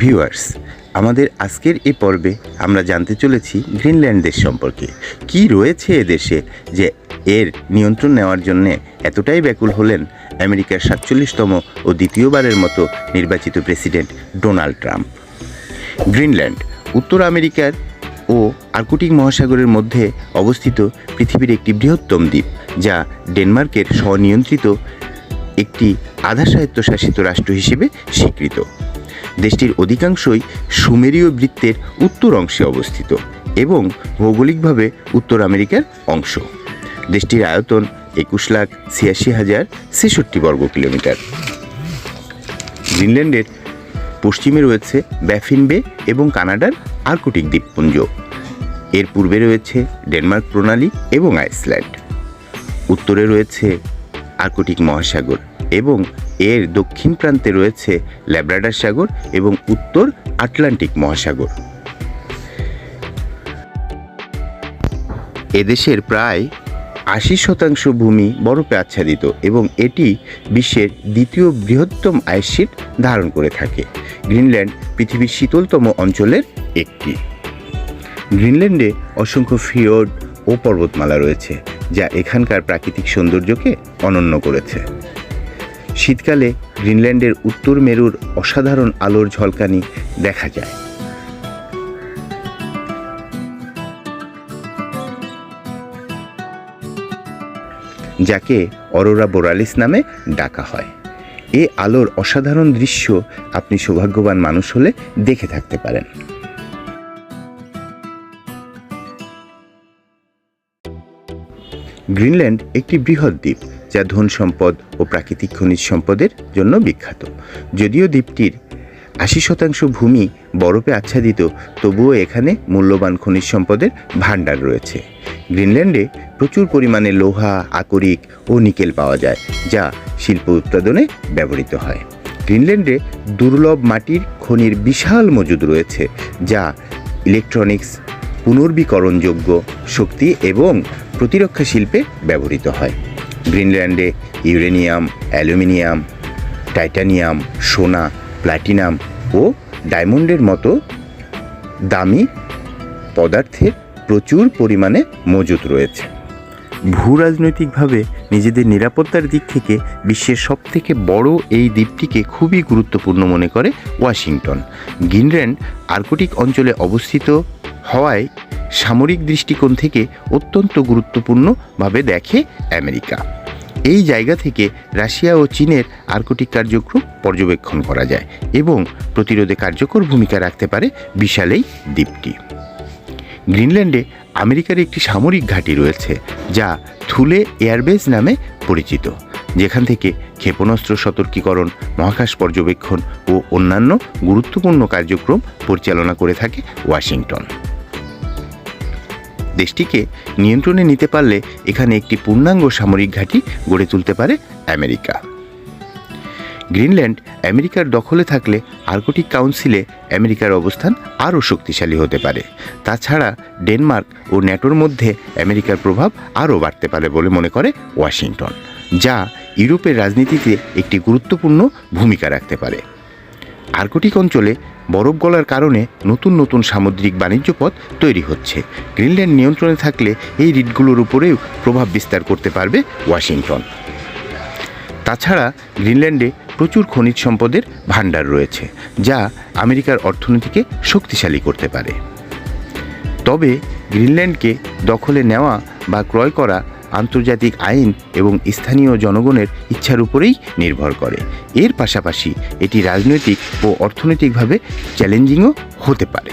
Viewers আমাদের আজকের এ পর্বে আমরা জানতে চলেছি গ্রিনল্যান্ড দেশ সম্পর্কে। কি রয়েছে এ দেশে যে এর নিয়ন্ত্রণ নেওয়ার জন্যে এতটাই ব্যাকুল হলেন আমেরিকার সাতচল্লিশতম ও দ্বিতীয়বারের মতো নির্বাচিত প্রেসিডেন্ট ডোনাল্ড ট্রাম্প। গ্রিনল্যান্ড, উত্তর আমেরিকার ও আর্কটিক মহাসাগরের মধ্যে অবস্থিত পৃথিবীর একটি বৃহত্তম দ্বীপ, যা ডেনমার্কের স্বনিয়ন্ত্রিত একটি আধা স্বায়ত্তশাসিত রাষ্ট্র হিসেবে স্বীকৃত। দেশটির অধিকাংশই সুমেরীয় বৃত্তের উত্তর অংশে অবস্থিত এবং ভৌগোলিকভাবে উত্তর আমেরিকার অংশ। দেশটির আয়তন একুশ লাখ ছিয়াশি হাজার ছেষট্টি বর্গ কিলোমিটার। গ্রিনল্যান্ডের পশ্চিমে রয়েছে ব্যাফিন বে এবং কানাডার আর্কটিক দ্বীপপুঞ্জ। এর পূর্বে রয়েছে ডেনমার্ক প্রণালী এবং আইসল্যান্ড। উত্তরে রয়েছে আর্কটিক মহাসাগর। এবং এর দক্ষিণ প্রান্তে রয়েছে ল্যাব্রাডার সাগর এবং উত্তর আটলান্টিক মহাসাগর। এদেশের প্রায় আশি শতাংশ ভূমি বরফে আচ্ছাদিত এবং এটি বিশ্বের দ্বিতীয় বৃহত্তম আইসশিট ধারণ করে থাকে। গ্রিনল্যান্ড পৃথিবীর শীতলতম অঞ্চলের একটি। গ্রিনল্যান্ডে অসংখ্য ফিওর্ড ও পর্বতমালা রয়েছে, যা এখানকার প্রাকৃতিক সৌন্দর্যকে অনন্য করেছে। শীতকালে গ্রিনল্যান্ডের উত্তর মেরুর অসাধারণ আলোর ঝলকানি দেখা যায়। যাকে অরোরা বোরালিস নামে ডাকা হয়। এ আলোর অসাধারণ দৃশ্য আপনি সৌভাগ্যবান মানুষ হলে দেখে থাকতে পারেন। গ্রিনল্যান্ড একটি বৃহৎ দ্বীপ। যা ধন সম্পদ ও প্রাকৃতিক খনিজ সম্পদের জন্য বিখ্যাত। যদিও দ্বীপটির আশি শতাংশ ভূমি বরফে আচ্ছাদিত, তবুও এখানে মূল্যবান খনিজ সম্পদের ভাণ্ডার রয়েছে। গ্রিনল্যান্ডে প্রচুর পরিমাণে লোহা, আকরিক ও নিকেল পাওয়া যায়, যা শিল্প উৎপাদনে ব্যবহৃত হয়। গ্রিনল্যান্ডে দুর্লভ মাটির খনির বিশাল মজুদ রয়েছে, যা ইলেকট্রনিক্স, পুনর্বীকরণযোগ্য শক্তি এবং প্রতিরক্ষা শিল্পে ব্যবহৃত হয়। গ্রিনল্যান্ডে ইউরেনিয়াম, অ্যালুমিনিয়াম, টাইটানিয়াম, সোনা প্ল্যাটিনাম ও ডায়মন্ডের মতো দামি পদার্থের প্রচুর পরিমাণে মজুত রয়েছে। ভূ রাজনৈতিকভাবে নিজেদের নিরাপত্তার দিক থেকে বিশ্বের সবথেকে বড় এই দ্বীপটিকে খুবই গুরুত্বপূর্ণ মনে করে ওয়াশিংটন। গ্রিনল্যান্ড আর্কটিক অঞ্চলে অবস্থিত হওয়ায় সামরিক দৃষ্টিকোণ থেকে অত্যন্ত গুরুত্বপূর্ণভাবে দেখে আমেরিকা। এই জায়গা থেকে রাশিয়া ও চীনের আর্কটিক কার্যক্রম পর্যবেক্ষণ করা যায় এবং প্রতিরোধে কার্যকর ভূমিকা রাখতে পারে বিশাল এই দ্বীপটি। গ্রিনল্যান্ডে আমেরিকার একটি সামরিক ঘাঁটি রয়েছে, যা থুলে এয়ারবেস নামে পরিচিত, যেখান থেকে ক্ষেপণাস্ত্র সতর্কীকরণ, মহাকাশ পর্যবেক্ষণ ও অন্যান্য গুরুত্বপূর্ণ কার্যক্রম পরিচালনা করে থাকে ওয়াশিংটন। দেশটিকে নিয়ন্ত্রণে নিতে পারলে এখানে একটি পূর্ণাঙ্গ সামরিক ঘাঁটি গড়ে তুলতে পারে আমেরিকা। গ্রিনল্যান্ড আমেরিকার দখলে থাকলে আর্কটিক কাউন্সিলে আমেরিকার অবস্থান আরও শক্তিশালী হতে পারে। তাছাড়া ডেনমার্ক ও ন্যাটোর মধ্যে আমেরিকার প্রভাব আরও বাড়তে পারে বলে মনে করে ওয়াশিংটন, যা ইউরোপের রাজনীতিতে একটি গুরুত্বপূর্ণ ভূমিকা রাখতে পারে। আর্কটিক অঞ্চলে বরফ গলার কারণে নতুন নতুন সামুদ্রিক বাণিজ্য পথ তৈরি হচ্ছে। গ্রিনল্যান্ড নিয়ন্ত্রণে থাকলে এই রিটগুলোর উপরেও প্রভাব বিস্তার করতে পারবে ওয়াশিংটন। তাছাড়া গ্রিনল্যান্ডে প্রচুর খনিজ সম্পদের ভাণ্ডার রয়েছে, যা আমেরিকার অর্থনীতিকে শক্তিশালী করতে পারে। তবে গ্রিনল্যান্ডকে দখলে নেওয়া বা ক্রয় করা আন্তর্জাতিক আইন এবং স্থানীয় জনগণের ইচ্ছার উপরেই নির্ভর করে। এর পাশাপাশি এটি রাজনৈতিক ও অর্থনৈতিকভাবে চ্যালেঞ্জিংও হতে পারে।